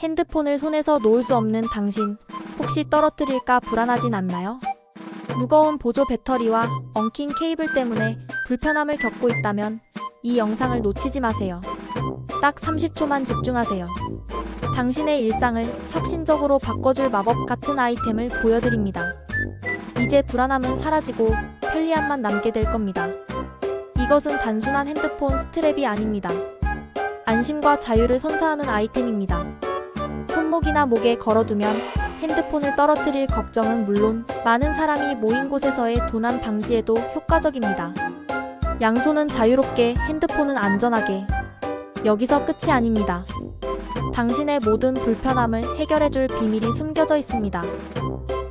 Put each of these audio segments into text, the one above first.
핸드폰을 손에서 놓을 수 없는 당신, 혹시 떨어뜨릴까 불안하진 않나요? 무거운 보조 배터리와 엉킨 케이블 때문에 불편함을 겪고 있다면 이 영상을 놓치지 마세요. 딱 30초만 집중하세요. 당신의 일상을 혁신적으로 바꿔줄 마법 같은 아이템을 보여드립니다. 이제 불안함은 사라지고 편리함만 남게 될 겁니다. 이것은 단순한 핸드폰 스트랩이 아닙니다. 안심과 자유를 선사하는 아이템입니다. 손목이나 목에 걸어두면 핸드폰을 떨어뜨릴 걱정은 물론 많은 사람이 모인 곳에서의 도난 방지에도 효과적입니다. 양손은 자유롭게, 핸드폰은 안전하게. 여기서 끝이 아닙니다. 당신의 모든 불편함을 해결해줄 비밀이 숨겨져 있습니다.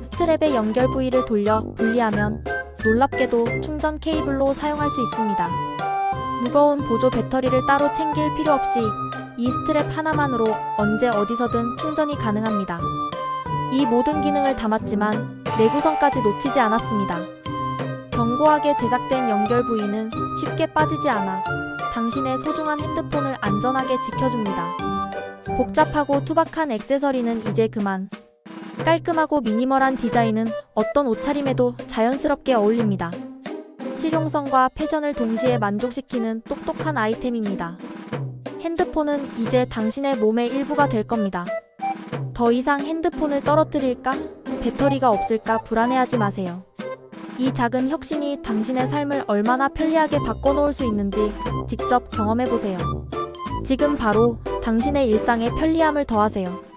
스트랩의 연결 부위를 돌려 분리하면 놀랍게도 충전 케이블로 사용할 수 있습니다. 무거운 보조 배터리를 따로 챙길 필요 없이 이 스트랩 하나만으로 언제 어디서든 충전이 가능합니다. 이 모든 기능을 담았지만 내구성까지 놓치지 않았습니다. 견고하게 제작된 연결 부위는 쉽게 빠지지 않아 당신의 소중한 핸드폰을 안전하게 지켜줍니다. 복잡하고 투박한 액세서리는 이제 그만. 깔끔하고 미니멀한 디자인은 어떤 옷차림에도 자연스럽게 어울립니다. 실용성과 패션을 동시에 만족시키는 똑똑한 아이템입니다. 핸드폰은 이제 당신의 몸의 일부가 될 겁니다. 더 이상 핸드폰을 떨어뜨릴까? 배터리가 없을까 불안해하지 마세요. 이 작은 혁신이 당신의 삶을 얼마나 편리하게 바꿔놓을 수 있는지 직접 경험해보세요. 지금 바로 당신의 일상에 편리함을 더하세요.